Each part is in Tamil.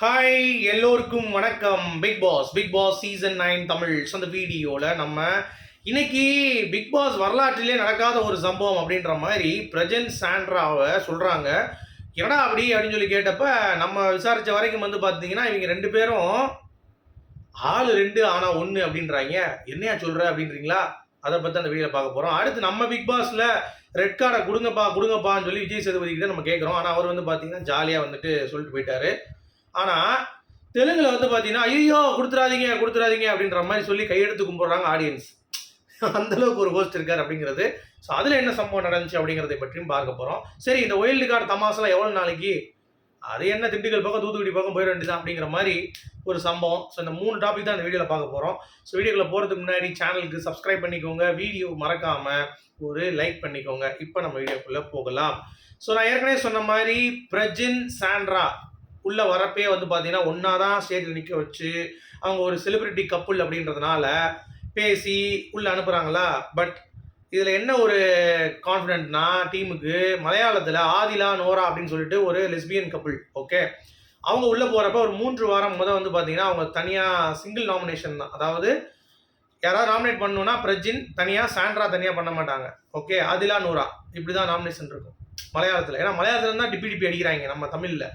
ஹாய் எல்லோருக்கும் வணக்கம். Bigg Boss Bigg Boss season nine Tamil அந்த வீடியோவில் நம்ம இன்னைக்கு பிக் பாஸ் வரலாற்றிலே நடக்காத ஒரு சம்பவம் அப்படின்ற மாதிரி பிரஜன் சாண்ட்ராவை சொல்கிறாங்க என்னடா அப்படி அப்படின்னு சொல்லி கேட்டப்ப நம்ம விசாரித்த வரைக்கும் வந்து பார்த்தீங்கன்னா இவங்க ரெண்டு பேரும் ஆள் ரெண்டு ஆனால் ஒன்று அப்படின்றாங்க. என்னையா சொல்கிற அப்படின்றீங்களா? அதை பற்றி அந்த வீடியோவில் பார்க்க போகிறோம் அடுத்து நம்ம பிக் பாஸில் ரெட் கார்டை கொடுங்கப்பா கொடுங்கப்பான்னு சொல்லி விஜய் சேதுபதி கிட்ட நம்ம கேட்குறோம் ஆனால் அவர் வந்து பார்த்தீங்கன்னா ஜாலியாக வந்துட்டு சொல்லிட்டு போயிட்டாரு. ஆனால் தெலுங்கில் வந்து பார்த்தீங்கன்னா ஐயோ கொடுத்துறாதீங்க கொடுத்துடாதீங்க அப்படின்ற மாதிரி சொல்லி கையெடுத்து கும்பிட்றாங்க ஆடியன்ஸ் அந்த அளவுக்கு ஒரு ஹோஸ்ட் இருக்கார் அப்படிங்கிறது. ஸோ அதில் என்ன சம்பவம் நடந்துச்சு அப்படிங்கிறதை பற்றியும் பார்க்க போகிறோம் சரி இந்த ஒயில்டு கார்டு தமாசெல்லாம் எவ்வளோ நாளைக்கு? அது என்ன திண்டுக்கல் பக்கம் தூத்துக்குடி பக்கம் போயிட வேண்டியதான் அப்படிங்கிற மாதிரி ஒரு சம்பவம். ஸோ இந்த மூணு டாபிக் தான் இந்த வீடியோவில் பார்க்க போகிறோம் ஸோ வீடியோக்குள்ள போகிறதுக்கு முன்னாடி சேனலுக்கு சப்ஸ்கிரைப் பண்ணிக்கோங்க. வீடியோ மறக்காமல் ஒரு லைக் பண்ணிக்கோங்க. இப்போ நம்ம வீடியோக்குள்ளே போகலாம். ஸோ நான் ஏற்கனவே சொன்ன மாதிரி பிரஜின் சாண்ட்ரா. உள்ளே வரப்பே வந்து பார்த்தீங்கன்னா ஒன்றா தான் ஸ்டேஜில் நிற்க வச்சு அவங்க ஒரு செலிபிரிட்டி கப்புள் அப்படின்றதுனால பேசி உள்ளே அனுப்புகிறாங்களா பட் இதில் என்ன ஒரு கான்ஃபிடென்ட்னா டீமுக்கு மலையாளத்தில் ஆதிலா நோரா அப்படின்னு சொல்லிட்டு ஒரு லெஸ்பியன் கப்புள் ஓகே அவங்க உள்ளே போகிறப்ப ஒரு மூன்று வாரம் முத வந்து பார்த்தீங்கன்னா அவங்க தனியாக சிங்கிள் நாமினேஷன் தான். அதாவது யாராவது நாமினேட் பண்ணணும்னா பிரஜின் தனியாக சாண்ட்ரா தனியாக பண்ண மாட்டாங்க ஓகே ஆதிலா நூரா. இப்படி தான் நாமினேஷன் இருக்கும் மலையாளத்தில். ஏன்னா மலையாளத்தில் தான் டிபி டிபி அடிக்கிறாங்க நம்ம தமிழில்.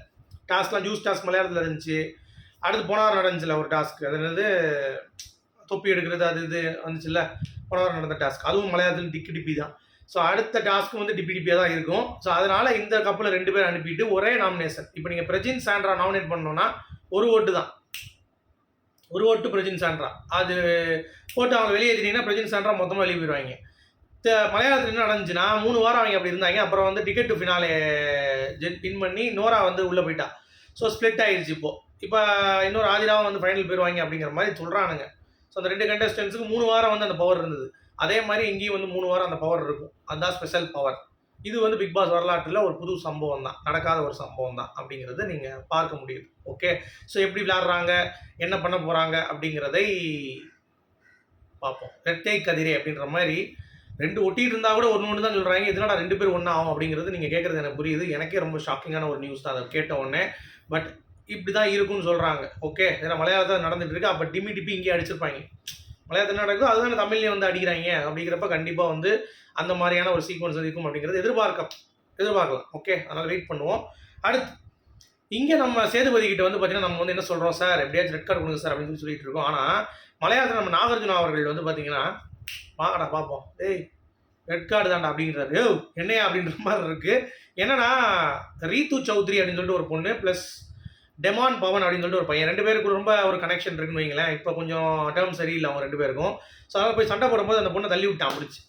டாஸ்க்லாம் ஜூஸ் டாஸ்க் மலையாளத்தில் இருந்துச்சு. அடுத்து போனவாரம் நடந்துச்சுல ஒரு டாஸ்க் அது என்னது? தொப்பி எடுக்கிறது அது இது வந்துச்சுல்ல போனவாரம் நடந்த டாஸ்க் அதுவும் மலையாளத்தில் டிக்கி டிப்பி தான். ஸோ அடுத்த டாஸ்க்கும் வந்து டிப்பி டிப்பியாக தான் இருக்கும். ஸோ அதனால் இந்த கப்பில் ரெண்டு பேர் அனுப்பிட்டு ஒரே நாமினேஷன் இப்போ நீங்கள் பிரஜின் சாண்ட்ரா நாமினேட் பண்ணணும்னா ஒரு ஓட்டு தான். ஒரு ஓட்டு பிரஜின் சாண்ட்ரா. அது போட்டு அவங்க வெளியேற்றினீங்கன்னா பிரஜின் சாண்ட்ரா மொத்தமாக வெளியே போயிடுவாங்க மலையாளத்தில் என்ன நடந்துச்சுன்னா மூணு வாரம் அவங்க அப்படி இருந்தாங்க. அப்புறம் வந்து டிக்கெட் டு ஃபினாலே ஜென் பின் பண்ணி நோரா வந்து உள்ளே போயிட்டா. ஸோ ஸ்ப்ளிட் ஆயிடுச்சு இப்போது இப்போ இன்னொரு ஆதிராவும் வந்து ஃபைனல் போயிடுவாங்க அப்படிங்கிற மாதிரி சொல்கிறானுங்க ஸோ அந்த ரெண்டு கண்டஸ்டன்ஸுக்கு மூணு வாரம் வந்து அந்த பவர் இருந்தது. அதே மாதிரி இங்கேயும் வந்து மூணு வாரம் அந்த பவர் இருக்கும். அதுதான் ஸ்பெஷல் பவர் இது வந்து பிக் பாஸ் வரலாற்றில் ஒரு புது சம்பவம் தான். நடக்காத ஒரு சம்பவம் தான் அப்படிங்கிறத நீங்கள் பார்க்க முடியுது. ஓகே ஸோ எப்படி விளாடுறாங்க என்ன பண்ண போகிறாங்க அப்படிங்கிறதை பார்ப்போம். ரெட்டை கதிரே அப்படின்ற மாதிரி ரெண்டு ஒட்டிட்டு இருந்தால் கூட ஒன்று ஒன்று தான் சொல்கிறாங்க இதனால ரெண்டு பேர் ஒன்றா ஆகும் அப்படிங்கிறது நீங்கள் கேட்குறது எனக்கு புரியுது. எனக்கே ரொம்ப ஷாக்கிங்கான ஒரு நியூஸ் தான். அதை கேட்ட உடனே பட் இப்படி தான் இருக்கும்னு சொல்கிறாங்க ஓகே ஏன்னா மலையாளத்தில் நடந்துட்டு இருக்கு. அப்போ டிமி டிப்பி இங்கே அடிச்சிருப்பாங்க. மலையாளத்தில் நடக்குது நடக்குதோ அதுதானே தமிழ்லேயே வந்து அடிக்கிறாங்க. அப்படிங்கிறப்ப கண்டிப்பாக வந்து அந்த மாதிரியான ஒரு சீக்வன்ஸ் இருக்கும் அப்படிங்கிறது எதிர்பார்க்க எதிர்பார்க்கலாம். ஓகே அதனால் வெயிட் பண்ணுவோம். அடுத்து இங்கே நம்ம சேதுபதி கிட்ட வந்து பார்த்தீங்கன்னா நம்ம வந்து என்ன சொல்கிறோம் சார் எப்படியாச்சும் ரெட் கார்டு கொடுங்க சார் அப்படின்னு சொல்லி சொல்லிட்டு இருக்கோம். ஆனால் மலையாளத்தில் நம்ம நாகார்ஜுனா அவர்கள் வந்து பார்த்தீங்கன்னா வாங்கடா பார்ப்போம் ஏய் ரெட் கார்டு தான்டா அப்படிங்கிறாரு என்னையா அப்படின்ற மாதிரி இருக்கு. என்னன்னா ரீத்து சௌத்ரி அப்படின்னு சொல்லிட்டு ஒரு பொண்ணு ப்ளஸ் டெமான் பவன் அப்படின்னு சொல்லிட்டு ஒரு பையன். ரெண்டு பேருக்கு ரொம்ப ஒரு கனெக்ஷன் இருக்குன்னு வைங்களேன். இப்போ கொஞ்சம் டேர்ம் சரியில்லை அவங்க ரெண்டு பேருக்கும். ஸோ அதனால் போய் சண்டை போடும்போது அந்த பொண்ணை தள்ளி விட்டான் பிடிச்சி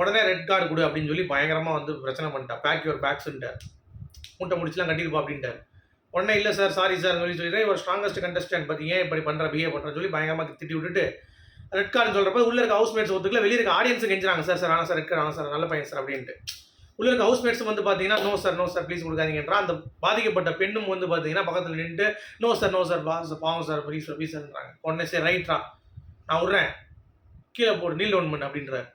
உடனே ரெட் கார்டு கொடு அப்படின்னு சொல்லி பயங்கரமாக வந்து பிரச்சனை பண்ணிட்டான். பேக் யுவர் பேக்ஸ்ன்ட்டார் மூட்டை முடிச்சுலாம் கட்டியிருப்பா அப்படின்ட்டார். உடனே இல்லை சார் சாரி சார் சொல்லி சொல்லிட்டு ஒரு ஸ்ட்ராங்கஸ்ட் கண்டஸ்டன்ட் பார்த்தீங்க இப்படி பண்ணுற பிஹேவ் பண்ணுறேன்னு சொல்லி பயங்கரமாக திட்டி விட்டுட்டு ரெட் கார்டு சொல்கிறப்ப உள்ள இருக்க ஹவுஸ்மேட்ஸ் ஒத்துக்கல வெளியே இருக்க ஆடியன்ஸுக்கு கெஞ்சுறாங்க சார் சார் ஆனால் சார் ரெட் கார்டு சார் நல்ல பையன் சார் அப்படின்ட்டு. உள்ள இருக்க ஹவுஸ்மேட்ஸ் வந்து பார்த்தீங்கன்னா no sir no sir please கொடுக்காதீங்கன்றா அந்த பாதிக்கப்பட்ட பெண்ணும் வந்து பார்த்தீங்கன்னா பக்கத்தில் நின்று நோ சார் நோ சார் பா சார் பாவம் சார் ப்ளீஸ் சார் ப்ளீஸ்ன்றாங்க உடனே சரி ரைட்ரா நான் விட்றேன். கீழே போடு நீல் டவுன் பண்ணு அப்படின்றார்.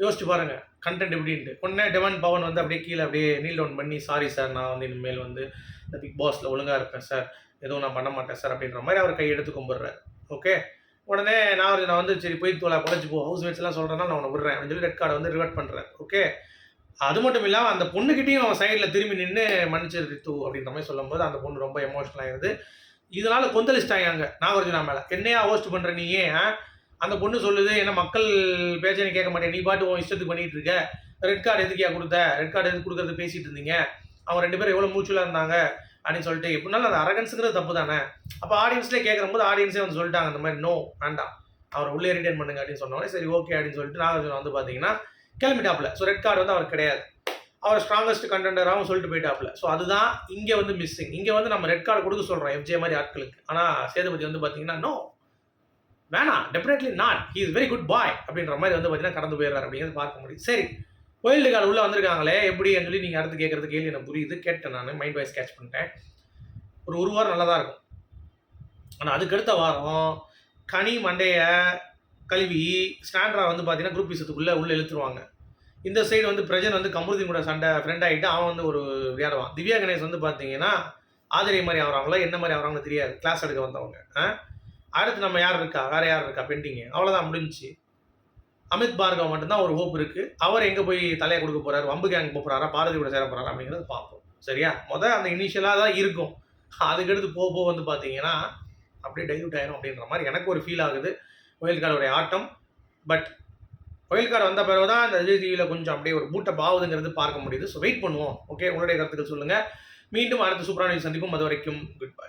யோசிச்சு பாருங்க கண்டென்ட் எப்படின்ட்டு. உடனே டெவன் பவன் வந்து அப்படியே கீழே அப்படியே நீல் டவுன் பண்ணி சாரி சார் நான் வந்து இனிமேல் வந்து இந்த பிக் பாஸில் ஒழுங்காக இருப்பேன் சார் எதுவும் நான் பண்ண மாட்டேன் சார் அப்படின்ற மாதிரி அவர் கையெடுத்து கும்பிட்றாரு. ஓகே உடனே நான் நான் வந்து சரி போய் தோலை குறைச்சி போ ஹவுஸ் மேட்ஸ் எல்லாம் சொல்கிறேன்னா நான் உன்னை விடுறேன் அப்படின்னு சொல்லி ரெட் கார்டை வந்து ரிவர்ட் பண்ணுறேன் ஓகே அது மட்டும் இல்லாமல் அந்த பொண்ணுக்கிட்டையும் அவன் சைடில் திரும்பி நின்று மன்னிச்சு ரித்து அப்படின்ற மாதிரி சொல்லும்போது அந்த பொண்ணு ரொம்ப எமோஷனல் ஆயிருது. இதனால் கொந்தளிச்சிட்டாங்க. நாகார்ஜுனா மேலே. என்னையா ஹோஸ்ட் பண்ணுற நீ ஏன்? அந்த பொண்ணு சொல்லுது என்ன மக்கள் பேச்சை நீ கேட்க மாட்டேன். நீ பாட்டு உன் இஷ்டத்துக்கு பண்ணிகிட்டு இருக்க. ரெட் கார்டு எதுக்கியா கொடுத்த? ரெட் கார்டு எதுக்கு கொடுக்கறது? பேசிகிட்டு இருந்தீங்க. அவங்க ரெண்டு பேரும் எவ்வளோ மூச்சுலாக இருந்தாங்க? அப்படின்னு சொல்லிட்டு எப்படினாலும் அந்த அரகன்ஸுங்கிறது தப்பு தானே அப்போ ஆடியன்ஸ்லேயே கேட்குறம்போது ஆடியன்ஸே வந்து சொல்லிட்டாங்க இந்த மாதிரி நோ வேண்டாம். அவர் உள்ளே ரிட்டர்ன் பண்ணுங்க அப்படின்னு சொன்னோடனே சரி ஓகே அப்படின்னு சொல்லிட்டு நாகார்ஜுன் வந்து பார்த்தீங்கன்னா கிளம்பிட்டாப்ல ஸோ ரெட் கார்டு வந்து அவர் கிடையாது. அவர் ஸ்ட்ராங்கஸ்ட் கண்டெண்டராகவும் சொல்லிட்டு போயிட்டாப்ல ஸோ அதுதான் இங்கே வந்து மிஸ்ஸிங் இங்கே வந்து நம்ம ரெட் கார்டு கொடுக்க சொல்கிறோம் எஃப்ஜே மாதிரி ஆட்களுக்கு. ஆனால் சேதுபதி வந்து பார்த்தீங்கன்னா நோ வேணாம். Definitely not he is very good boy அப்படின்ற மாதிரி வந்து பார்த்தீங்கன்னா கடந்து போயிடுறாரு அப்படிங்கிறது பார்க்க முடியும் சரி. வைல்டு கார்டு உள்ளே வந்திருக்காங்களே எப்படி சொல்லி நீங்கள் அடுத்து கேட்குறது கேள்வி எனக்கு புரியுது. கேட்டேன் நான். மைண்ட் வைஸ் கேட்ச் பண்ணிட்டேன். ஒரு ஒரு வாரம் நல்லா தான் இருக்கும் ஆனால் அதுக்கடுத்த வாரம் கனி மண்டைய கழுவி ஸ்டாண்ட்ரா வந்து பார்த்தீங்கன்னா குரூப் விஷயத்துக்குள்ளே உள்ளே இழுத்துருவாங்க. இந்த சைடு வந்து பிரஜன் வந்து கமருதீன் கூட சண்டை ஃப்ரெண்ட் ஆகிட்டு அவன் வந்து ஒரு விளையாடுவான் திவ்யா கணேஷ் வந்து பார்த்தீங்கன்னா ஆதிரை மாதிரி ஆகிறாங்களோ என்ன மாதிரி ஆகிறாங்களோ தெரியாது. கிளாஸ் எடுக்க வந்தவங்க. அடுத்து நம்ம யார் இருக்கா? வேறு யார் இருக்கா? பெண்டிங்கு அவ்வளோதான் முடிஞ்சுச்சு. அமித் பார்கவ் மட்டும்தான் ஒரு ஹோப் இருக்கு. அவர் எங்க போய் தலையை கொடுக்க போறாரு? வம்பு கேங் போறாரா? பாரதி கூட சேர போறாரா? அப்படிங்கிறது பார்ப்போம். சரியா? முத அந்த இனிஷியலாக தான் இருக்கும். அதுக்கடுத்து போக போக வந்து பார்த்தீங்கன்னா அப்படியே டைல்யூட் ஆயிரும் அப்படின்ற மாதிரி எனக்கு ஒரு ஃபீல் ஆகுது. While atom. பட் ஒயில் வந்த பிறகு தான் இந்த விஜய் டிவியில் கொஞ்சம் அப்படியே ஒரு பூட்டப் ஆகுதுங்கிறது பார்க்க முடியுது. ஸோ வெயிட் பண்ணுவோம். ஓகே உங்களுடைய கருத்துக்கள் சொல்லுங்கள் மீண்டும் அடுத்த சூப்பரான சந்திப்போம். அது வரைக்கும் குட் பை